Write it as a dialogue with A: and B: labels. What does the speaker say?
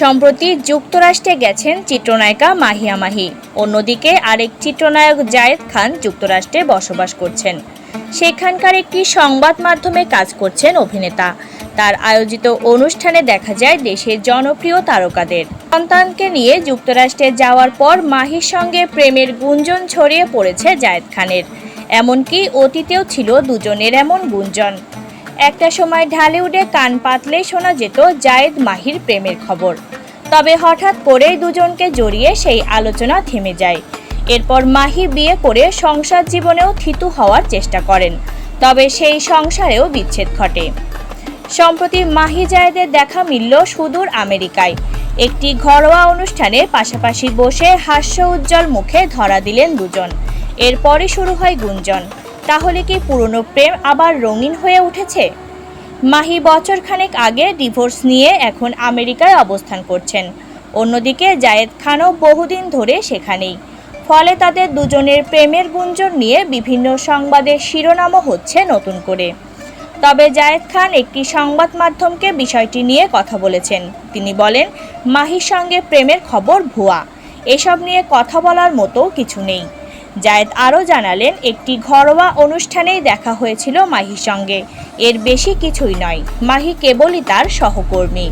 A: সম্প্রতি যুক্তরাষ্ট্রে গেছেন চিত্রনায়িকা মাহিয়া মাহি। অন্যদিকে আরেক চিত্রনায়ক জায়েদ খান যুক্তরাষ্ট্রে বসবাস করছেন। সেখানকার একটি সংবাদ মাধ্যমে কাজ করছেন অভিনেতা। তার আয়োজিত অনুষ্ঠানে দেখা যায় দেশের জনপ্রিয় তারকাদের। সন্তানকে নিয়ে যুক্তরাষ্ট্রে যাওয়ার পর মাহির সঙ্গে প্রেমের গুঞ্জন ছড়িয়ে পড়েছে জায়েদ খানের। এমনকি অতীতেও ছিল দুজনের এমন গুঞ্জন। একটা সময় ঢালিউডে কান পাতলেই শোনা যেত জায়েদ মাহির প্রেমের খবর। তবে হঠাৎ করেই দুজনকে জড়িয়ে সেই আলোচনা থেমে যায়। এরপর মাহি বিয়ে করে সংসার জীবনেও থিতু হওয়ার চেষ্টা করেন, তবে সেই সংসারেও বিচ্ছেদ ঘটে। সম্প্রতি মাহি জায়েদের দেখা মিলল সুদূর আমেরিকায়। একটি ঘরোয়া অনুষ্ঠানে পাশাপাশি বসে হাস্য উজ্জ্বল মুখে ধরা দিলেন দুজন। এরপরই শুরু হয় গুঞ্জন। তাহলে কি পুরনো প্রেম আবার রঙিন হয়ে উঠেছে? মাহি বছরখানেক আগে ডিভোর্স নিয়ে এখন আমেরিকায় অবস্থান করছেন। অন্যদিকে জায়েদ খানও বহুদিন ধরে সেখানেই। ফলে তাদের দুজনের প্রেমের গুঞ্জন নিয়ে বিভিন্ন সংবাদের শিরোনামও হচ্ছে নতুন করে। তবে জায়েদ খান একটি সংবাদ মাধ্যমকে বিষয়টি নিয়ে কথা বলেছেন। তিনি বলেন, মাহির সঙ্গে প্রেমের খবর ভুয়া। এসব নিয়ে কথা বলার মতো কিছু নেই। জায়েদ আরও জানালেন, একটি ঘরোয়া অনুষ্ঠানেই দেখা হয়েছিল মাহির সঙ্গে। এর বেশি কিছুই নয়, মাহি কেবলই তার সহকর্মী।